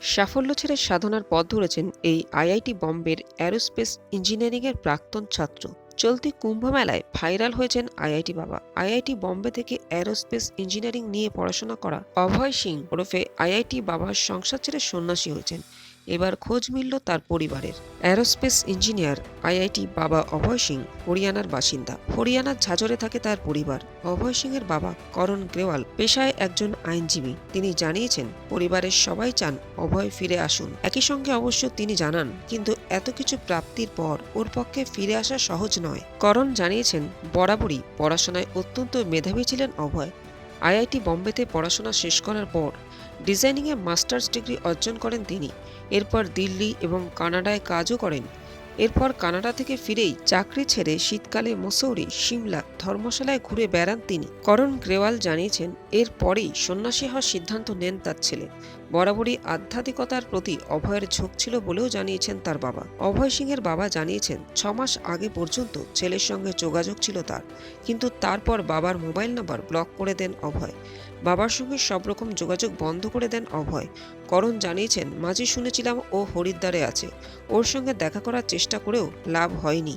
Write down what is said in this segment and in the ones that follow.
সাফল্য ছেড়ে সাধনার পথ ধরেছেন এই আইআইটি বম্বের অ্যারোস্পেস ইঞ্জিনিয়ারিংয়ের প্রাক্তন ছাত্র। চলতি কুম্ভ মেলায় ভাইরাল হয়েছেন আইআইটি বাবা। আইআইটি বম্বে থেকে অ্যারোস্পেস ইঞ্জিনিয়ারিং নিয়ে পড়াশোনা করা অভয় সিং ওরফে আইআইটি বাবার সংসার ছেড়ে সন্ন্যাসী হয়েছেন। এবার খোঁজ মিলল তার পরিবারের। অ্যারোস্পেস ইঞ্জিনিয়ার আইআইটি বাবা অভয় সিং, হরিয়ানার বাসিন্দা। হরিয়ানার ঝাঁঝরে থাকে তার পরিবার। অভয় সিং এর বাবা করণ গ্রেওয়াল, পেশায় একজন আইনজীবী। তিনি জানিয়েছেন, পরিবারের সবাই চান অভয় ফিরে আসুন। একই সঙ্গে অবশ্য তিনি জানান, কিন্তু এত কিছু প্রাপ্তির পর ওর পক্ষে ফিরে আসা সহজ নয়। করণ জানিয়েছেন, বরাবরই পড়াশোনায় অত্যন্ত মেধাবী ছিলেন অভয়। আইআইটি বম্বেতে পড়াশোনা শেষ করার পর ডিজাইনিংয়ে মাস্টার্স ডিগ্রি অর্জন করেন তিনি। এরপর দিল্লি এবং কানাডায় কাজও করেন। এরপর কানাডা থেকে ফিরেই চাকরি ছেড়ে শীতকালে মসৌরি, সিমলা ধর্মশালায় ঘুরে বেড়ান তিনি। করণ গ্রেওয়াল জানিয়েছেন, এরপরেই সন্ন্যাসী হওয়ার সিদ্ধান্ত নেন তার ছেলে। বরাবরই আধ্যাত্মিকতার প্রতি অভয়ের ঝোঁক ছিল বলেও জানিয়েছেন তার বাবা। অভয় সিংয়ের বাবা জানিয়েছেন ছ মাস আগে পর্যন্ত ছেলের সঙ্গে যোগাযোগ ছিল তার, কিন্তু তারপর বাবার মোবাইল নাম্বার ব্লক করে দেন অভয়। বাবার সঙ্গে সব রকম যোগাযোগ বন্ধ করে দেন অভয়। করণ জানিয়েছেন, মাঝে শুনেছিলাম ও হরিদ্বারে আছে। ওর সঙ্গে দেখা করার চেষ্টা করেও লাভ হয়নি।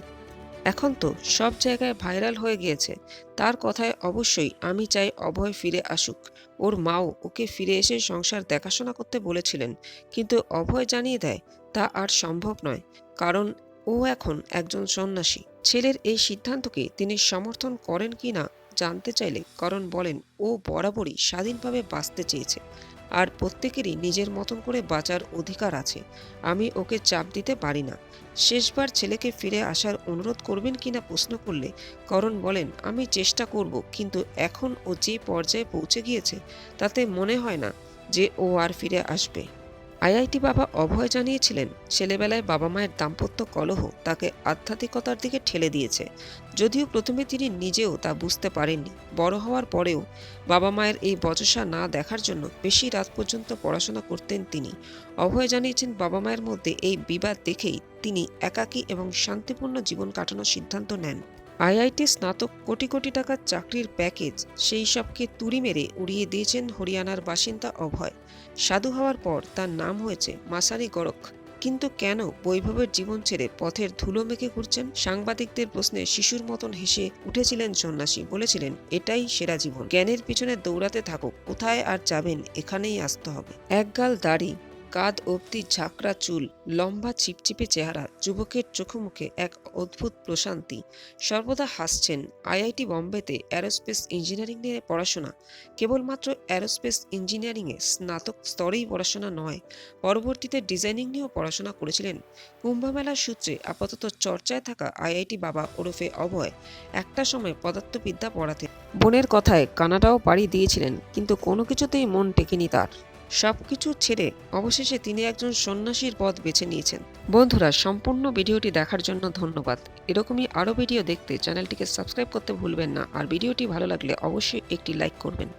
এখন তো সব জায়গায় ভাইরাল হয়ে গিয়েছে। তার কথায় অবশ্যই আমি চাই অভয় ফিরে আসুক। ওর মাও ওকে ফিরে এসে সংসার দেখাশোনা করতে বলেছিলেন, কিন্তু অভয় জানিয়ে দেয়, তা আর সম্ভব নয়। কারণ ও এখন একজন সন্ন্যাসী। ছেলের এই সিদ্ধান্তকে তিনি সমর্থন করেন কি না জানতে চাইলে, করণ বলেন ও বরাবরই স্বাধীনভাবে বাঁচতে চেয়েছে। আর প্রত্যেকেরই নিজের মতন করে বাঁচার অধিকার আছে। আমি ওকে চাপ দিতে পারি না। শেষবার ছেলেকে ফিরে আসার অনুরোধ করবেন কিনা প্রশ্ন করলে করণ বলেন, আমি চেষ্টা করব, কিন্তু এখন ও যে পর্যায়ে পৌঁছে গিয়েছে, তাতে মনে হয় না যে ও আর ফিরে আসবে। আইআইটি বাবা অভয় জানিয়েছিলেন, ছেলেবেলায় বাবা মায়ের দাম্পত্য কলহ তাকে আধ্যাত্মিকতার দিকে ঠেলে দিয়েছে। যদিও প্রথমে তিনি নিজেও তা বুঝতে পারেননি। বড় হওয়ার পরেও বাবা মায়ের এই বচসা না দেখার জন্য বেশি রাত পর্যন্ত পড়াশোনা করতেন তিনি। অভয় জানিয়েছেন, বাবা মায়ের মধ্যে এই বিবাদ দেখেই তিনি একাকী এবং শান্তিপূর্ণ জীবন কাটানোর সিদ্ধান্ত নেন। আইআইটি স্নাতক কোটি কোটি টাকার চাকরির প্যাকেজ, সেই সবকে তুড়ি মেরে উড়িয়ে দিয়েছেন হরিয়ানার বাসিন্দা অভয়। সাধু হওয়ার পর তার নাম হয়েছে মাসারি গরক কিন্তু কেন বৈভবের জীবন ছেড়ে পথের ধুলো মেখে ঘুরছেন? সাংবাদিকদের প্রশ্নে শিশুর মতন হেসে উঠেছিলেন সন্ন্যাসী, বলেছিলেন, এটাই সেরা জীবন। জ্ঞানের পিছনে দৌড়াতে থাকুক। কোথায় আর যাবেন? এখানেই আসতে হবে। একগাল দাড়ি কাঁধ অবধি ঝাঁকড়া চুল, লম্বা চিপচিপে চেহারা, যুবকের চোখে মুখে এক অদ্ভুত প্রশান্তি। সর্বদা হাসছেন। আইআইটি বম্বেতে অ্যারোস্পেস ইঞ্জিনিয়ারিং নিয়ে পড়াশোনা। কেবলমাত্র অ্যারোস্পেস ইঞ্জিনিয়ারিংয়ে স্নাতক স্তরেই পড়াশোনা নয়, পরবর্তীতে ডিজাইনিং নিয়েও পড়াশোনা করেছিলেন। কুম্ভমেলার সূত্রে আপাতত চর্চায় থাকা আইআইটি বাবা ওরফে অভয় একটা সময় পদার্থবিদ্যা পড়াতে বোনের কথায় কানাডাও পাড়ি দিয়েছিলেন, কিন্তু কোনো কিছুতেই মন টেকেনি তার। সবকিছু ছেড়ে অবশেষে তিনি একজন সন্ন্যাসীর পথ বেছে নিয়েছেন। বন্ধুরা, সম্পূর্ণ ভিডিওটি দেখার জন্য ধন্যবাদ। এরকমই আরও ভিডিও দেখতে চ্যানেলটিকে সাবস্ক্রাইব করতে ভুলবেন না। আর ভিডিওটি ভালো লাগলে অবশ্যই একটি লাইক করবেন।